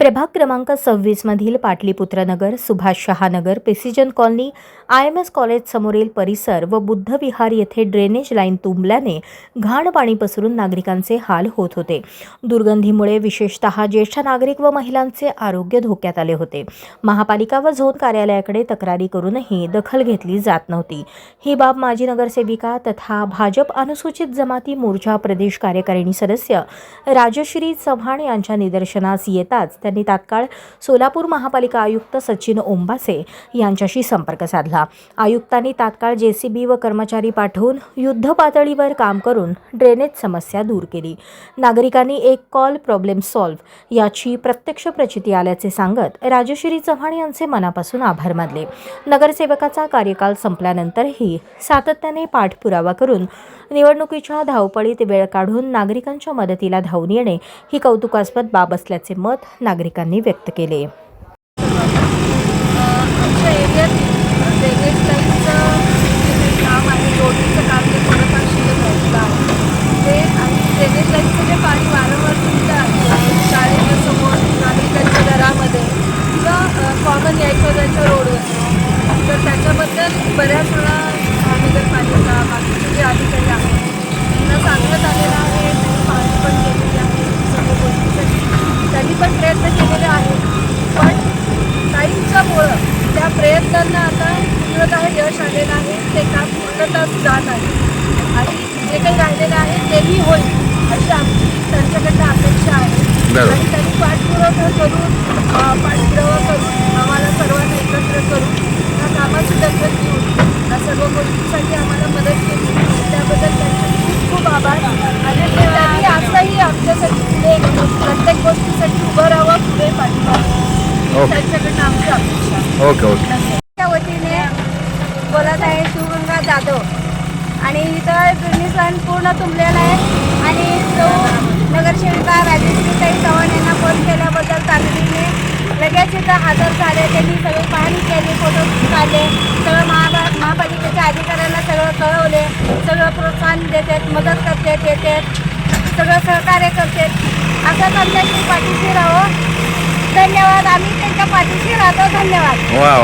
प्रभाग क्रमांक सव्वीसमधील Pataliputra Nagar Subhash Shaha Nagar पेसिजन colony I M S college समोरील परिसर व बुद्ध विहार येथे ड्रेनेज लाईन तुंबल्याने घाण पाणी पसरून नागरिकांचे हाल होत होते. दुर्गंधीमुळे विशेषतः ज्येष्ठ नागरिक व महिलांचे आरोग्य धोक्यात आले होते. महापालिका व झोन कार्यालयाकडे तक्रारी करूनही दखल घेतली जात नव्हती. ही बाब माजी नगरसेविका तथा भाजप अनुसूचित जमाती मोर्चा प्रदेश कार्यकारिणी सदस्य राजश्री चव्हाण यांच्या निदर्शनास येताच त्यांनी तात्काळ सोलापूर महापालिका आयुक्त सचिन ओंबासे यांच्याशी संपर्क साधला. आयुक्तांनी तात्काळ जेसीबी व कर्मचारी पाठवून युद्ध पातळीवर काम करून ड्रेनेज समस्या दूर केली. नागरिकांनी एक कॉल प्रॉब्लेम सॉल्व्ह याची प्रत्यक्ष प्रचिती आल्याचे सांगत राजश्री चव्हाण यांचे मनापासून आभार मानले. नगरसेवकाचा कार्यकाल संपल्यानंतरही सातत्याने पाठपुरावा करून निवडणुकीच्या धावपळीत वेळ काढून नागरिकांच्या मदतीला धावून येणे ही कौतुकास्पद बाब असल्याचे मत नागरिकांनी व्यक्त केले. आमच्या एरियात ड्रेनेज लाईनचं जे काम आहे रोडचं काम ते थोडंफार शिल्लक राहिलेलं आहे. ते आणि जे पाणी वारंवार तुमचं शाळेच्या समोर नागरिकांच्या घरामध्ये किंवा कॉमन यायचं जायचं रोडवर तर त्याच्याबद्दल बऱ्याच वेळा महानगरपालिका बाकीचे जे अधिकारी आहेत त्यांना सांगण्यात आलेलं आहे त्यांनी पाहणी पण केलेली आहे सगळ्या गोष्टीसाठी त्यांनी पण प्रयत्न केलेले आहेत पण काहींच्यामुळं त्या प्रयत्नांना आता पूर्णतः यश आलेलं आहे. ते काम पूर्णतः जात आहे. आणि जे काही राहिलेलं आहे तेही होईल अशी आमची त्यांच्याकडनं अपेक्षा आहे. आणि त्यांनी पाठपुरावा करून पाठपुरावा करून आम्हाला सर्वांना एकत्र करून ओके ओके. वतीने बोलत आहे शिवगंगा जाधव. आणि इथं जुनी सण पूर्ण तुंबलेला आहे. आणि तो नगरसेविका राजेश्रीताई चव्हाण यांना फोन केल्याबद्दल तातडीने लगेच इथं हजर झाले. त्यांनी सगळी पाहणी केली फोटो काढले. सगळं महाभा महापालिकेच्या अधिकाऱ्यांना सगळं कळवले. सगळं प्रोत्साहन देतात मदत करतात येतात सगळं सहकार्य करतात. असंच आमच्याशी पाठीशी राहो. धन्यवाद. आम्ही त्यांच्या पाठीशी राहतो. धन्यवाद. वा.